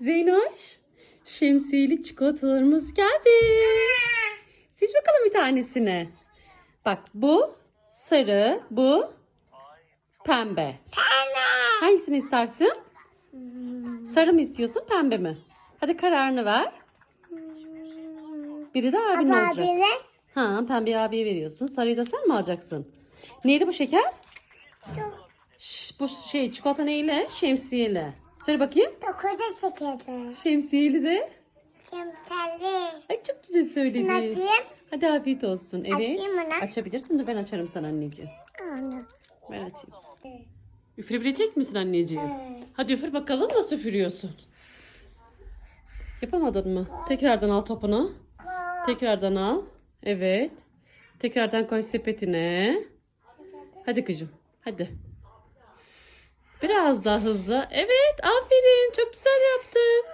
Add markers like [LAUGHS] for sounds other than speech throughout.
Zeynoş, şemsiyeli çikolatalarımız geldi. Seç bakalım bir tanesini. Bak bu sarı, bu pembe. Hangisini istersin? Sarı mı istiyorsun, pembe mi? Hadi kararını ver. Biri de abinin Baba olacak. bile Ha, pembe abiye veriyorsun. Sarıyı da sen mi alacaksın? Neydi bu şeker? çok Şş, bu şey çikolata neyle? Şemsiyeli. Söyle bakayım. dokuda şekeri. Şemsiyeli de. Kemselli. Ay çok güzel söyledin. Açayım. Hadi afiyet olsun. Evet. Açayım mı lan? Açabilirsin de ben açarım sana anneciğim. Onu. Ben açayım. Üfürebilecek misin anneciğim? Evet. Hadi üfür bakalım nasıl üfürüyorsun. Yapamadın mı? Tekrardan al topunu. Tekrardan al. Evet. Tekrardan koy sepetine. Hadi kızım. Hadi. Biraz daha hızlı. Evet. Aferin. Çok güzel yaptın.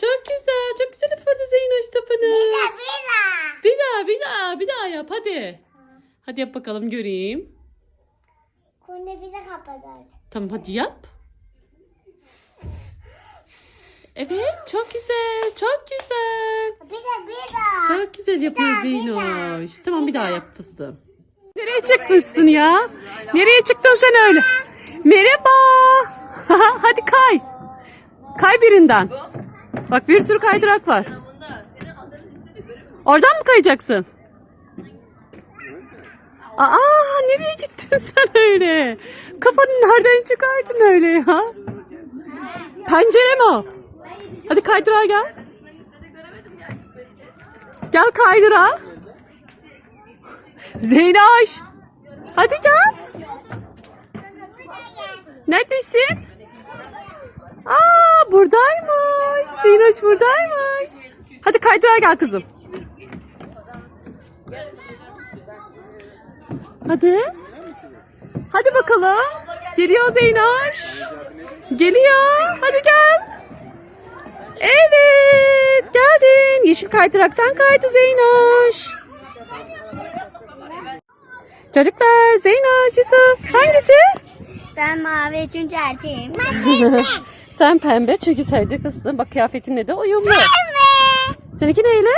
Çok güzel. Çok güzel üfürdü Zeynoş topunu. Bila bila. Bir daha bir daha bir daha yap hadi. Hadi yap bakalım göreyim. Konu bize kapatacağız. Tamam hadi yap. Evet çok güzel çok güzel. Çok güzel yapıyor Bir daha, bir daha. Zeynoş. Tamam bir daha yap fıstığım. Nereye çıkmışsın ya? Nereye çıktın sen öyle? Merhaba. [LAUGHS] hadi kay. Kay birinden. Bak bir sürü kaydırak var. Oradan mı kayacaksın? Aa nereye gittin [LAUGHS] sen öyle? Kafanı nereden çıkardın öyle ya? Pencere mi o? Hadi kaydırağa gel. Gel kaydırağa. Zeynoş. Hadi gel. Neredesin? Aa buradaymış. Zeynoş buradaymış. Hadi kaydırağa gel kızım. Hadi. Hadi bakalım. Geliyor Zeynoş. Geliyor. Hadi gel. Evet. Geldin. Yeşil kaydıraktan kaydı Zeynoş. Çocuklar Zeynoş, Yusuf hangisi? Ben mavi çünkü erkeğim. [LAUGHS] [LAUGHS] Sen pembe çünkü sevdi kızsın. Bak kıyafetinle de uyumlu. Pembe. Seninki neyle?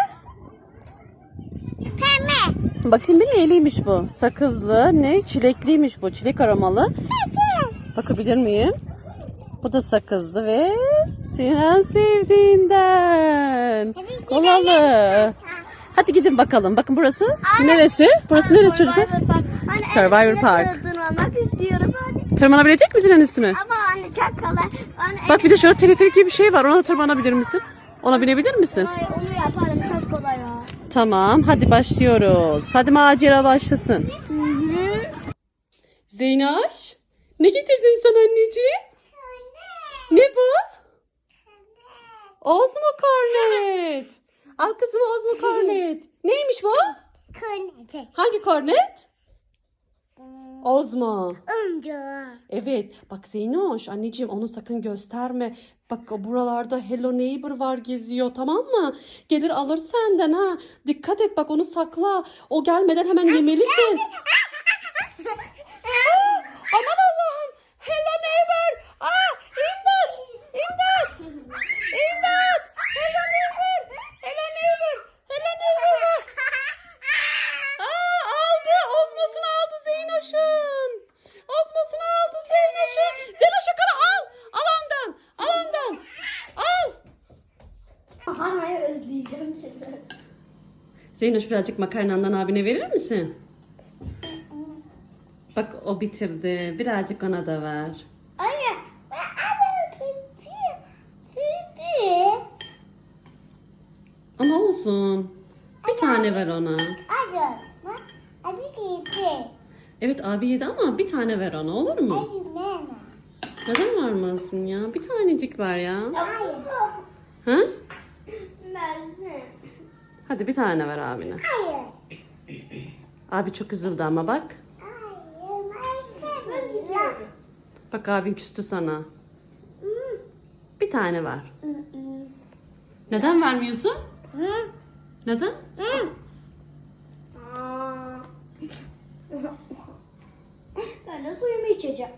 Pembe. Bakayım bir neyliymiş bu? Sakızlı, ne? Çilekliymiş bu. Çilek aromalı. Bakabilir miyim? Bu da sakızlı ve Sinan sevdiğinden. Kolalı. Hadi gidin bakalım. Bakın burası neresi? Burası neresi çocuklar? Survivor Park. Anne, Survivor Park. üstüne Tırmanmak istiyorum anne. Tırmanabilecek misin en üstüne? Ama anne çok kolay. Anne Bak bir de şurada teleferik gibi bir şey var. Ona da tırmanabilir misin? Ona binebilir misin? Ay, onu yaparım çok kolay o. Tamam. Hadi başlıyoruz. Hadi macera başlasın. Hı hı. Zeynoş. Ne getirdim sana anneciğim? Ne bu? Ozmo kornet. Al kızım Ozmo kornet. Neymiş bu? Kırmızı. Hangi kornet? Ozmo. Amca. Evet. Bak Zeynoş anneciğim onu sakın gösterme. Bak buralarda Hello Neighbor var geziyor tamam mı? Gelir alır senden ha. Dikkat et bak onu sakla. O gelmeden hemen yemelisin. Aa, aman Allah'ım. Hello Neighbor. Aa, imdat. İmdat. İmdat. Hello Neighbor. Hello Neighbor. Hello Neighbor. Aa, aldı. Ozmosunu aldı Zeynoş'un. Ozmosunu aldı Zeynoş'un. Zeynoş yakala al. Al ondan. Al ondan. Al. Makarnayı özleyeceğim. Zeynoş birazcık makarnandan abine verir misin? Bak o bitirdi. Birazcık ona da ver. Anne. Ben. Kızım. Ama olsun. Bir tane ver ona. Bak. Hadi kızım. Evet abi yedi ama bir tane ver ona olur mu? Neden vermezsin ya? Bir tanecik ver ya. Hayır. Ha? Hadi bir tane ver abine. Hayır. Abi çok üzüldü ama bak. Hayır. Mersin. Bak abin küstü sana. Bir tane ver. Neden vermiyorsun? Neden? Ben de suyumu içeceğim.